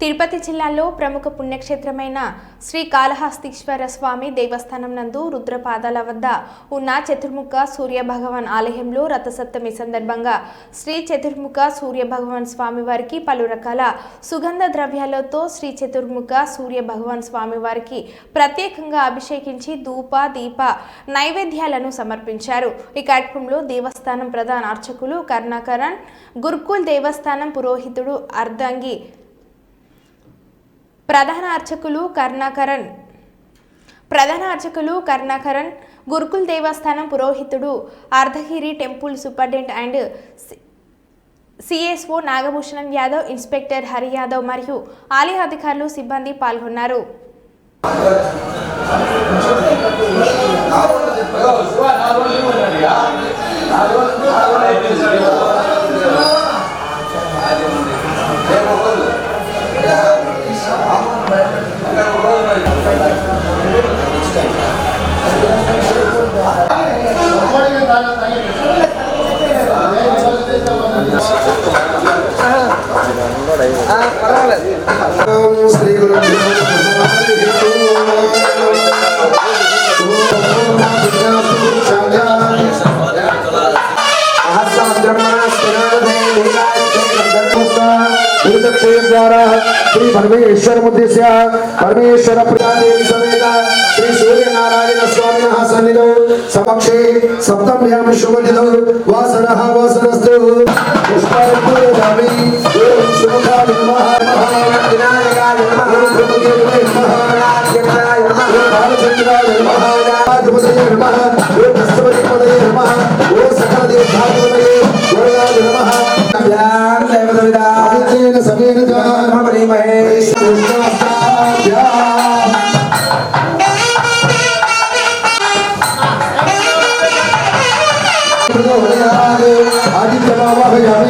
తిరుపతి జిల్లాలో ప్రముఖ పుణ్యక్షేత్రమైన శ్రీ కాళహస్తీశ్వర స్వామి దేవస్థానం నందు రుద్రపాదాల వద్ద ఉన్న చతుర్ముఖ సూర్య భగవాన్ ఆలయంలో రథసప్తమి సందర్భంగా శ్రీ చతుర్ముఖ సూర్య భగవాన్ స్వామి వారికి పలు రకాల సుగంధ ద్రవ్యాలతో శ్రీ చతుర్ముఖ సూర్య భగవాన్ స్వామి వారికి ప్రత్యేకంగా అభిషేకించి ధూప దీప నైవేద్యాలను సమర్పించారు. ఈ కార్యక్రమంలో దేవస్థానం ప్రధాన అర్చకులు కర్ణాకరణ్ గురుకుల్ దేవస్థానం పురోహితుడు అర్ధంగి ప్రధాన అర్చకులు కర్ణాకరణ్ ప్రధాన అర్చకులు కర్ణాకరణ్ గురుకుల్ దేవస్థానం పురోహితుడు Ardhagiri temple superintendent and CSO Nagabhushanam Yadav inspector Hari Yadav మరియు ఆలయ అధికారులు సిబ్బంది పాల్గొన్నారు. श्री परमेश्वर परमेश्वर प्रिया देवी समेत श्री सूर्य नारायण स्वामी सन्निधौ समक्षे सप्तम शुभ निधौ derman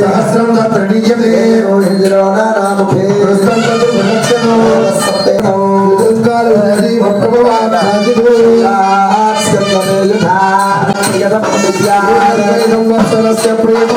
సహస్రం ప్రణీయతే సంవత్సరస్య ప్రేమ